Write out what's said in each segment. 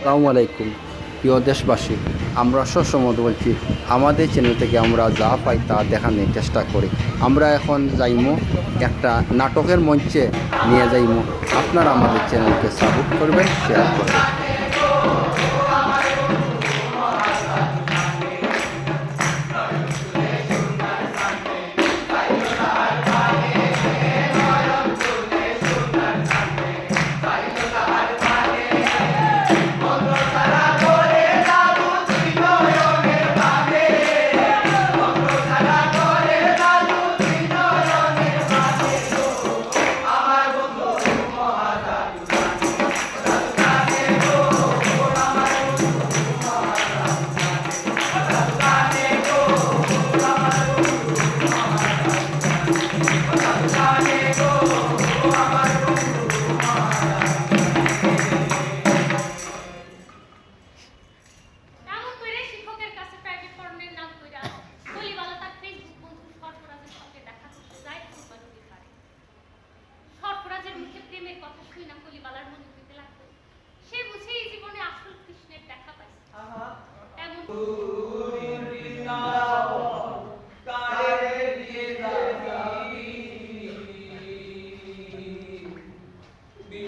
আসসালামু আলাইকুম, প্রিয় দেশবাসী। আমরা সবসময় বলছি, আমাদের চ্যানেল থেকে আমরা যা পাই তা দেখানোর চেষ্টা করি। আমরা এখন যাইমো, একটা নাটকের মঞ্চে নিয়ে যাইমো। আপনারা আমাদের চ্যানেলকে সাপোর্ট করবেন শেয়ার করবেন।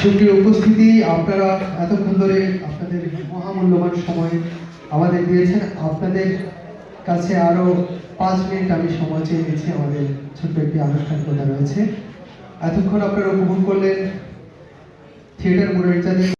সুপ্রিয় উপস্থিতি আপনারা এতক্ষণ ধরে আপনাদের মহামূল্যবান সময় আমাদের দিয়েছেন। আপনাদের কাছে আরও পাঁচ মিনিট আমি সময় চেয়ে নিচ্ছি, আমাদের ছোট্ট একটি আনুষ্ঠান কথা রয়েছে। এতক্ষণ আপনারা উপভোগ করলেন থিয়েটার মুরারজানি